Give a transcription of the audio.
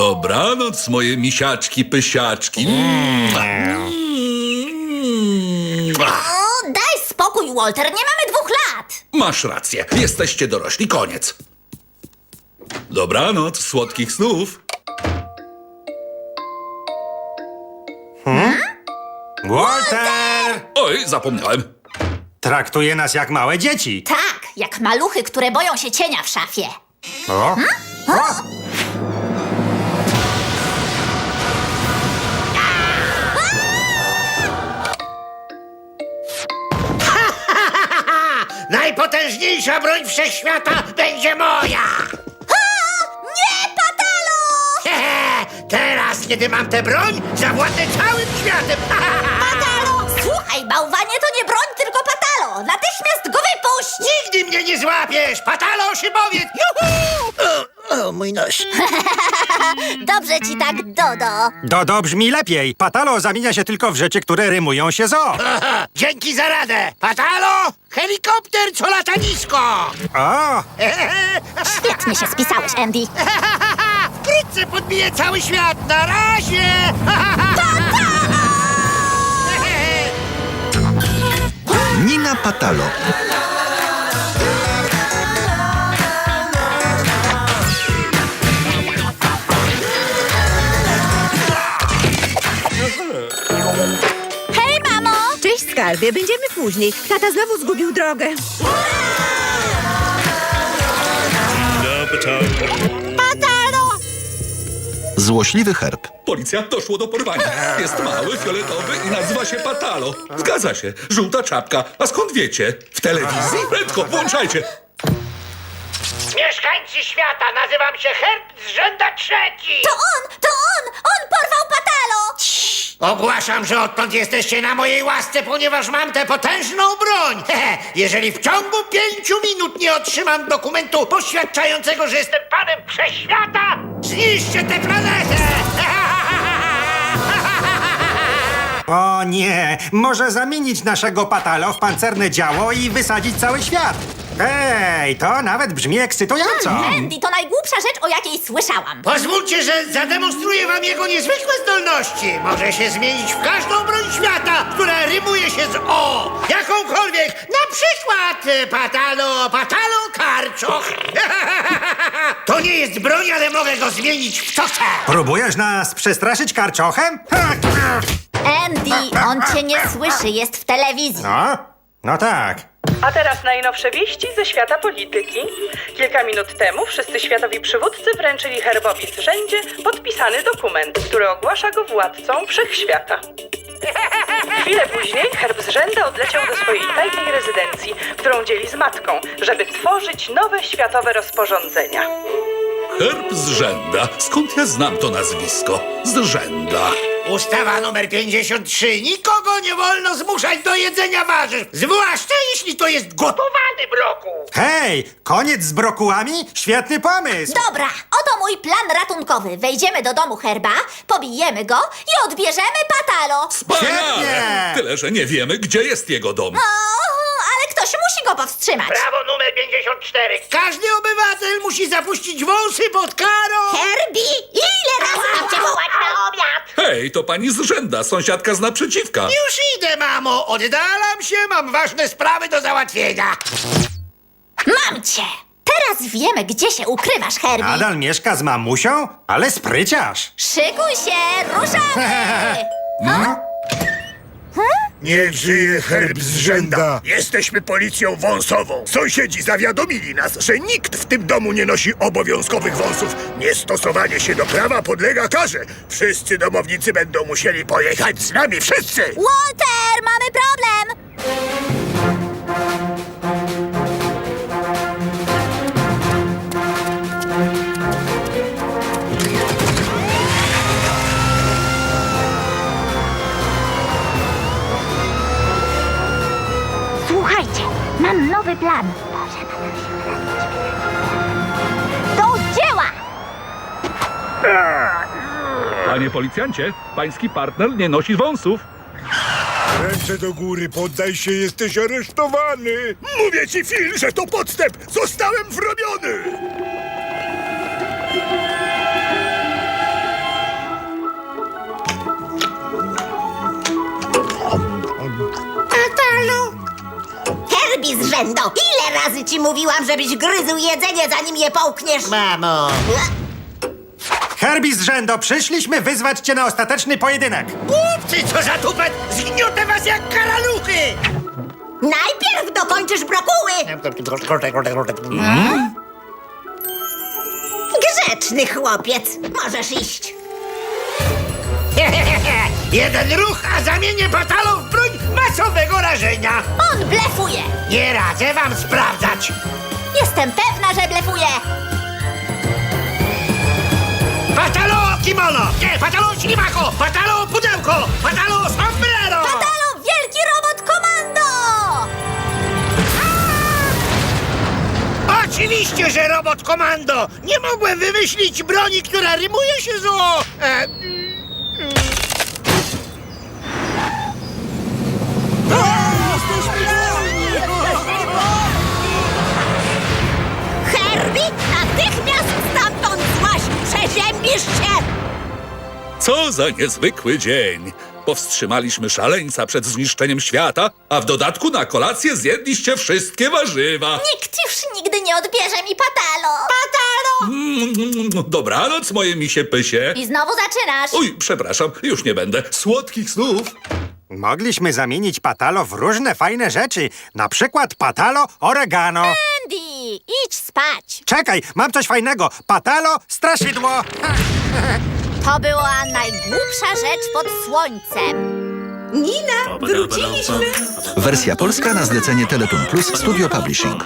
Dobranoc, moje misiaczki, pysiaczki. Mm. O, daj spokój, Walter, nie mamy dwóch lat. Masz rację, jesteście dorośli, koniec. Dobranoc, słodkich snów. Walter! Oj, zapomniałem. Traktuje nas jak małe dzieci. Tak, jak maluchy, które boją się cienia w szafie. O? O! Najpotężniejsza broń wszechświata będzie moja! Nie, Patalo! Hehe, Teraz, kiedy mam tę broń, zawładnę całym światem! Patalo! Słuchaj, bałwanie to nie broń, tylko Patalo! Natychmiast go wypuść! Nigdy mnie nie złapiesz! Patalo, szybowiec! Juhu! O, o, mój nos. Dobrze ci tak, Dodo. Dodo brzmi lepiej. Patalo zamienia się tylko w rzeczy, które rymują się zo. Aha, Dzięki za radę! Patalo! Helikopter, co lata nisko! O! Świetnie się spisałeś, Andy. Wkrótce podbije cały świat! Na razie! Nina Patalo. Skarbie, będziemy później. Tata znowu zgubił drogę. Patalo! Złośliwy herb. Policja doszło do porwania. Jest mały, fioletowy i nazywa się Patalo. Zgadza się, żółta czapka. A skąd wiecie? W telewizji? Prędko, włączajcie. Mieszkańcy świata, nazywam się Herb z rzęda trzeci! To on! To on! On porwał Patalo! Ogłaszam, że odtąd jesteście na mojej łasce, ponieważ mam tę potężną broń. Hehe, Jeżeli w ciągu pięciu minut nie otrzymam dokumentu poświadczającego, że jestem panem wszechświata, zniszczę tę planetę! O nie! Może zamienić naszego Patalo w pancerne działo i wysadzić cały świat. Ej, to nawet brzmi ekscytująco. Andy, to najgłupsza rzecz, o jakiej słyszałam. Pozwólcie, że zademonstruję wam jego niezwykłe zdolności. Może się zmienić w każdą broń świata, która rymuje się z O. Jakąkolwiek. Na przykład e, patalo, patalo, karczoch. to nie jest broń, ale mogę go zmienić w co chcę. Próbujesz nas przestraszyć karczochem? Ha! Andy, on cię nie słyszy, jest w telewizji. No, no tak. A teraz najnowsze wieści ze świata polityki. Kilka minut temu wszyscy światowi przywódcy wręczyli herbowi z rzędzie podpisany dokument, który ogłasza go władcą wszechświata. Chwilę później herb z rzęda odleciał do swojej tajnej rezydencji, którą dzieli z matką, żeby tworzyć nowe światowe rozporządzenia. Herb z rzęda. Skąd ja znam to nazwisko? Z rzęda. Ustawa numer 53. Nikogo nie wolno zmuszać do jedzenia warzyw. Zwłaszcza jeśli to jest gotowany brokuł. Hej, koniec z brokułami? Świetny pomysł. Dobra, oto mój plan ratunkowy. Wejdziemy do domu Herba, pobijemy go i odbierzemy Patalo. Wspaniale! Świetnie! Tyle, że nie wiemy, gdzie jest jego dom. O, ale ktoś musi go powstrzymać. Prawo numer 54. Każdy obywatel musi zapuścić wąsy pod karą. Herbie, ile razy mam cię wołać na obiad? Hej, to pani z rzęda, sąsiadka z naprzeciwka. Już idę, mamo. Oddalam się. Mam ważne sprawy do załatwienia. Mam cię! Teraz wiemy, gdzie się ukrywasz, Herbie. Nadal mieszka z mamusią, ale spryciarz. Szykuj się, ruszamy! Niech żyje herb z rzęda! Jesteśmy policją wąsową. Sąsiedzi zawiadomili nas, że nikt w tym domu nie nosi obowiązkowych wąsów. Niestosowanie się do prawa podlega karze. Wszyscy domownicy będą musieli pojechać z nami, wszyscy! Walter, mamy problem! Plan. Do dzieła! Panie policjancie, pański partner nie nosi wąsów. Ręce do góry, poddaj się, jesteś aresztowany! Mówię ci, Phil, że to podstęp! Zostałem wrobiony! Rzędu! Ile razy ci mówiłam, żebyś gryzł jedzenie, zanim je połkniesz? Mamo. Herbie z rzędu, przyszliśmy wyzwać cię na ostateczny pojedynek. Głupcy, co za tupet! Zgniotę was jak karaluchy! Najpierw dokończysz brokuły! Grzeczny chłopiec, możesz iść. Jeden ruch, a zamienię patalo w broń masowego On blefuje! Nie radzę wam sprawdzać! Jestem pewna, że blefuje! Patalo kimono! Nie, patalo ślimako! Patalo pudełko! Patalo sombrero! Patalo, wielki robot komando! Oczywiście, że robot komando! Nie mogłem wymyślić broni, która rymuje się z o... E, Co za niezwykły dzień! Powstrzymaliśmy szaleńca przed zniszczeniem świata, a w dodatku na kolację zjedliście wszystkie warzywa. Nikt już nigdy nie odbierze mi patalo! Patalo! Mm, Dobranoc, moje misie pysie. I znowu zaczynasz! Oj, przepraszam, już nie będę. Słodkich snów. Mogliśmy zamienić patalo w różne fajne rzeczy, na przykład patalo oregano. Andy, idź spać! Czekaj, mam coś fajnego. Patalo straszydło. To była najgłupsza rzecz pod słońcem. Nina, wróciliśmy! Wersja polska na zlecenie Teleton Plus Studio Publishing.